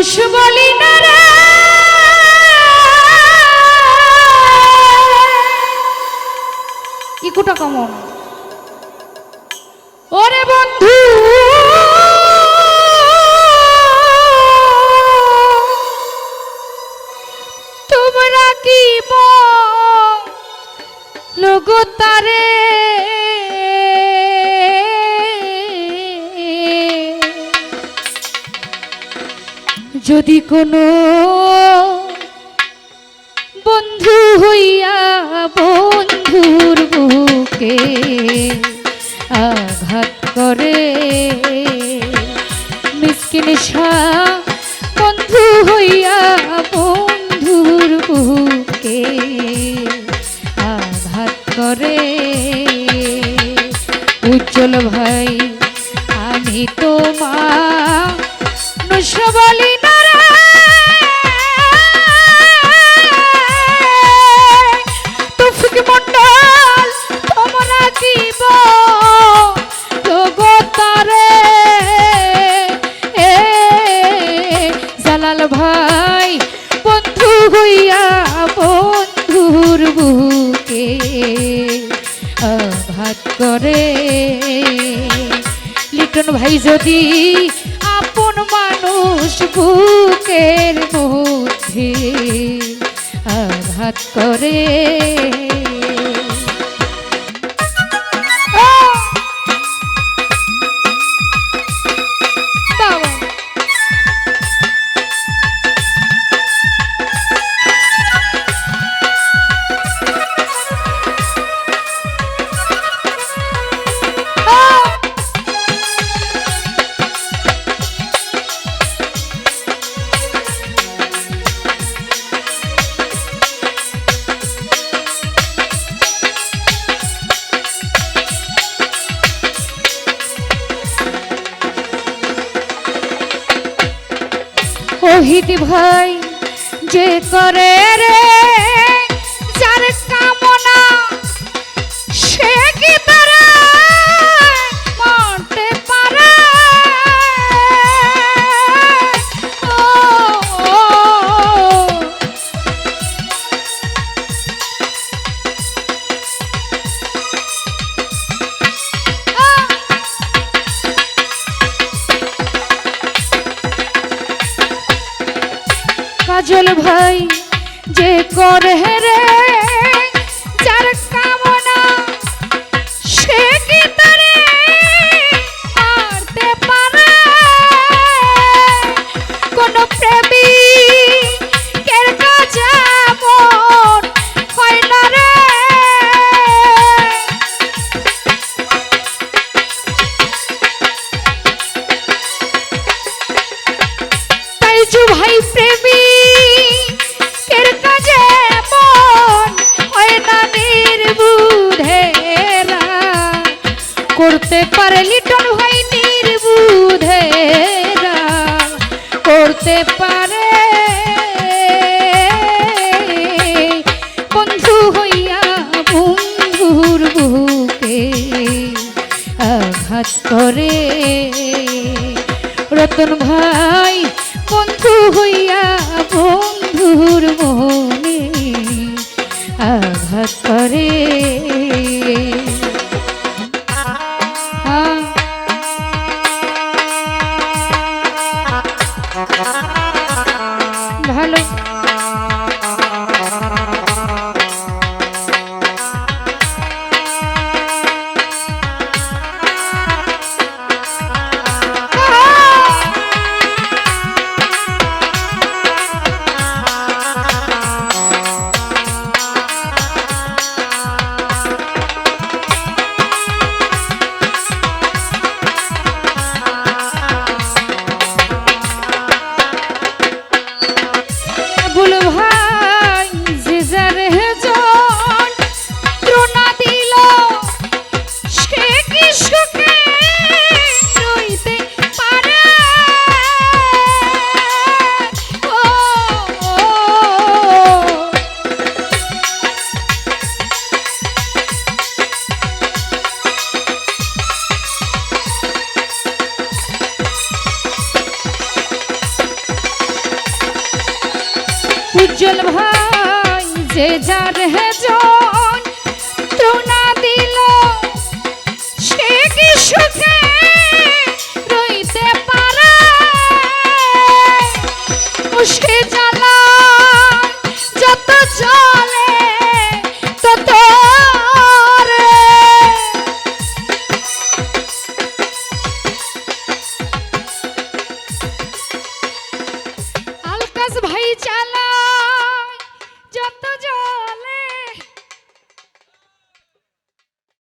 মানুষ বলি না কেমন? ওরে বন্ধু। তোমরা কি লগতারে যদি কোনো বন্ধু হইয়া বন্ধুর বুকে আঘাত করে মিসকিন বন্ধু হইয়া বন্ধুর বুকে আঘাত করে, উজ্জ্বল ভাই, আমি তোমার আঘাত করে লিটন ভাই যদি আপন মানুষ বুকের মধ্যে আঘাত করে ওহিত ভাই যে করে রে যার কামনা কাজল ভাই যে করে রে করতে পারে লিটন ভাই নির্বুধেরা করতে পারে। বন্ধু হইয়া বন্ধুর বুকে আঘাত করে। রতন ভাই, বন্ধু হইয়া বন্ধুর মনে আঘাত করে। সে যার জন ত্রুণা দিল, সে কি সুখে রইতে পারে? সে জ্বালা, যত চলে তত রে ভাই চালা